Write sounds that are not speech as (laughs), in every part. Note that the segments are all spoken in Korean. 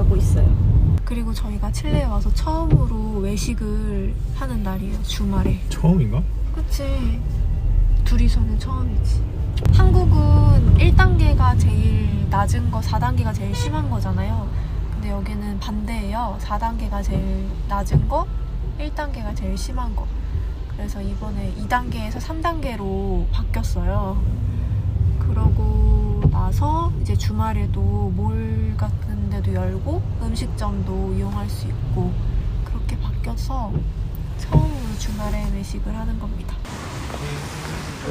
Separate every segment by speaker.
Speaker 1: 가고 있어요. 그리고 저희가 칠레에 와서 처음으로 외식을 하는 날이에요. 주말에.
Speaker 2: 처음인가?
Speaker 1: 그치. 둘이서는 처음이지. 한국은 1단계가 제일 낮은 거, 4단계가 제일 심한 거잖아요. 근데 여기는 반대예요. 4단계가 제일 낮은 거, 1단계가 제일 심한 거. 그래서 이번에 2단계에서 3단계로 바뀌었어요. 그러고 이제 주말에도 몰 같은 데도 열고 음식점도 이용할 수 있고 그렇게 바뀌어서 처음으로 주말에 외식을 하는 겁니다.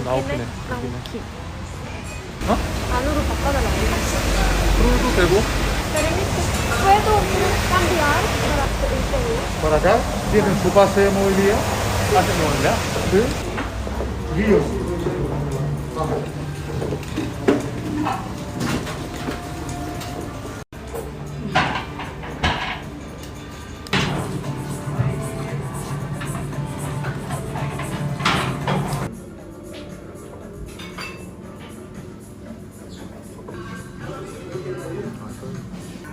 Speaker 2: 나오기네.
Speaker 1: 나오키.
Speaker 2: 어?
Speaker 1: 안으로 바꿔달라.
Speaker 2: 그래도 되고.
Speaker 1: ¿Puedo cambiar para el seguro?
Speaker 3: Por acá tienen su pase de movilidad.
Speaker 2: 사진 먹는데?
Speaker 3: ¿sí? Guíos.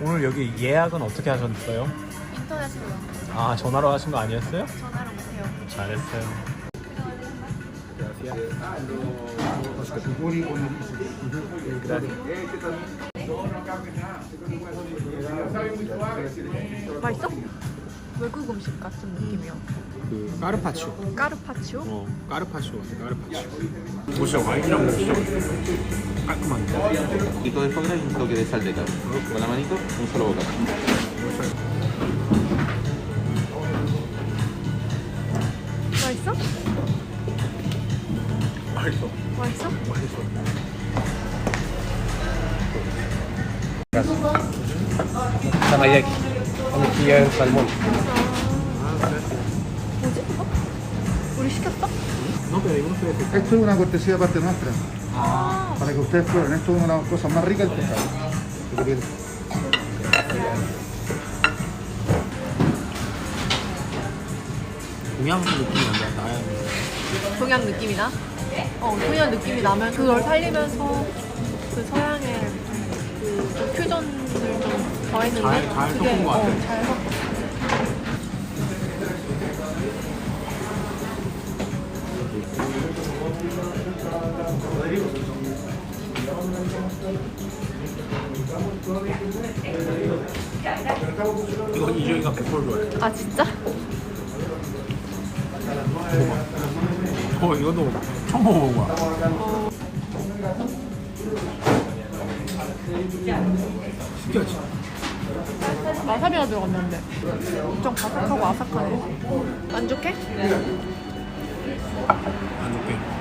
Speaker 2: 오늘 여기 예약은 어떻게 하셨어요?
Speaker 1: 인터넷으로요.
Speaker 2: 아 전화로 하신 거 아니었어요?
Speaker 1: 전화로 못해요.
Speaker 2: 잘했어요.
Speaker 1: 맛있어? 외국 음식 같은 느낌이야.
Speaker 2: 그 까르파치오.
Speaker 1: 까르파치오?
Speaker 2: 어 까르파치오 같아 까르파치오. 보시죠 와인이랑 먹으시죠. 깔끔한데.
Speaker 4: Y todo el foie gras y un toque de sal de cabra. Con la manito, un solo bocado.
Speaker 1: 맛있어?
Speaker 2: 맛있어.
Speaker 1: 맛있어?
Speaker 2: 맛있어.
Speaker 5: Tamayaki. Aquí el salmón.
Speaker 1: 뭐지 이거? 우리 시켰어?
Speaker 2: No, pero digo ustedes.
Speaker 3: Esto es una cortesía de parte nuestra,
Speaker 1: 아,
Speaker 3: para que ustedes prueben. Esto es una cosas más ricas del pescado.
Speaker 2: 동양 느낌이 난다. 나야.
Speaker 1: 동양 느낌이 나? 어, 동양 느낌이 나면 그걸 살리면서 그 서양의 그, 그 퓨전을 좀 더했는데
Speaker 2: 잘- 잘
Speaker 1: 그게
Speaker 2: 섞은 것 같아.
Speaker 1: 어, 잘 섞었어.
Speaker 2: 이거 이주희가 100% 좋아해.
Speaker 1: 아 진짜?
Speaker 2: 어 이것도 처음 먹어본 거야. 신기하지?
Speaker 1: 와사비가 들어갔는데 엄청 바삭하고 아삭하네. 만족해?
Speaker 2: 안 좋게.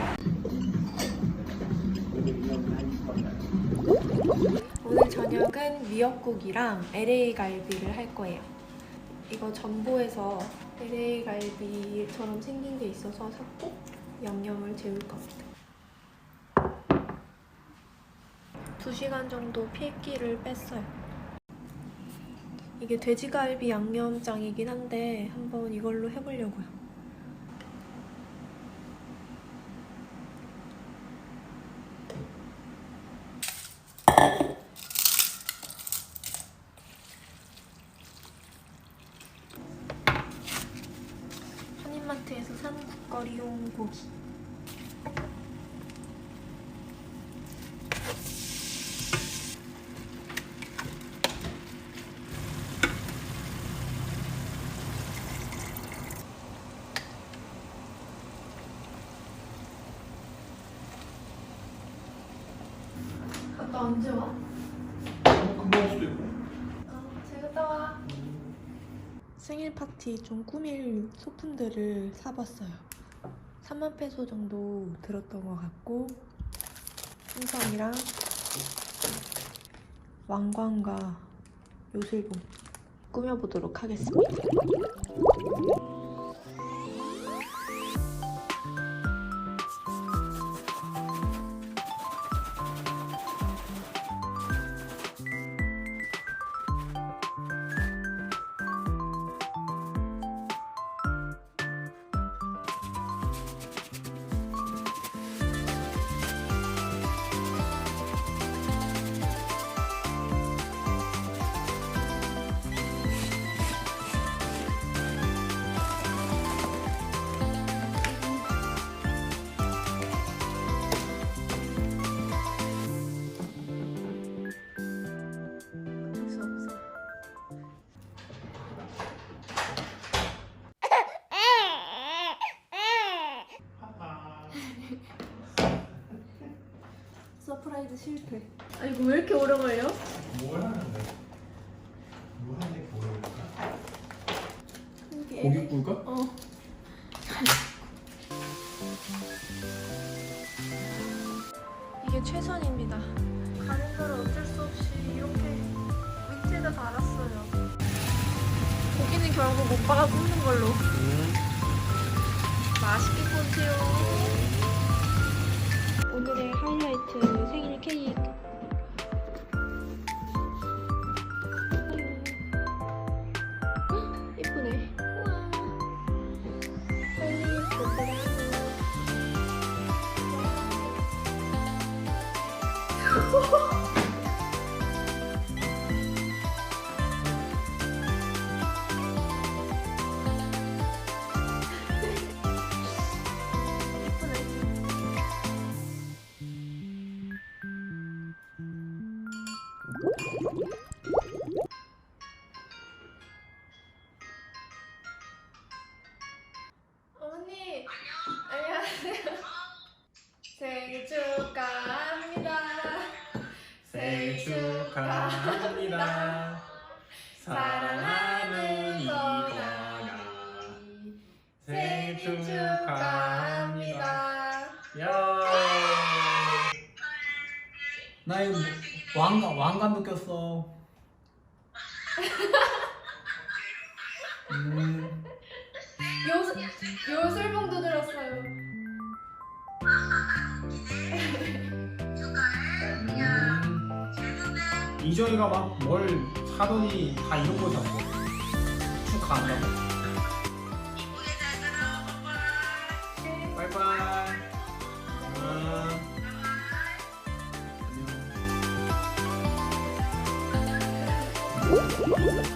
Speaker 1: 저녁은 미역국이랑 LA 갈비를 할 거예요. 이거 전보에서 LA 갈비처럼 생긴 게 있어서 샀고 양념을 재울 겁니다. 2시간 정도 필기를 뺐어요. 이게 돼지갈비 양념장이긴 한데 한번 이걸로 해보려고요. 한인마트에서 산 국거리용 고기. 아빠 언제 와?
Speaker 2: 금방 올 수도 있고.
Speaker 1: 어, 잘 갔다 와. 생일 파티 좀 꾸밀 소품들을 사봤어요. 3만 페소 정도 들었던 것 같고 풍선이랑 왕관과 요술봉 꾸며보도록 하겠습니다. 실패. 아 이거 왜 이렇게 오래 걸려?
Speaker 2: 뭘 하는데? 뭐 하는데 모르겠다.
Speaker 1: 이게
Speaker 2: 고기 구울까?
Speaker 1: 어. 이게 최선입니다. 가는 걸 어쩔 수 없이 이렇게 밑에다 달았어요. 고기는 결국 오빠가 굽는 걸로. 맛있게 구우세요. Oh, (laughs) 축하합니다.
Speaker 2: 사랑하는 이거야. 생일 축하합니다. 야.
Speaker 6: 나 이거 왕관 왕관 느꼈어. 음,
Speaker 1: 요, 요술봉도 들었어요
Speaker 6: 이정이가 막 뭘 사더니 다 이런 거 잡고 축하한다고. 바이바이. 안녕.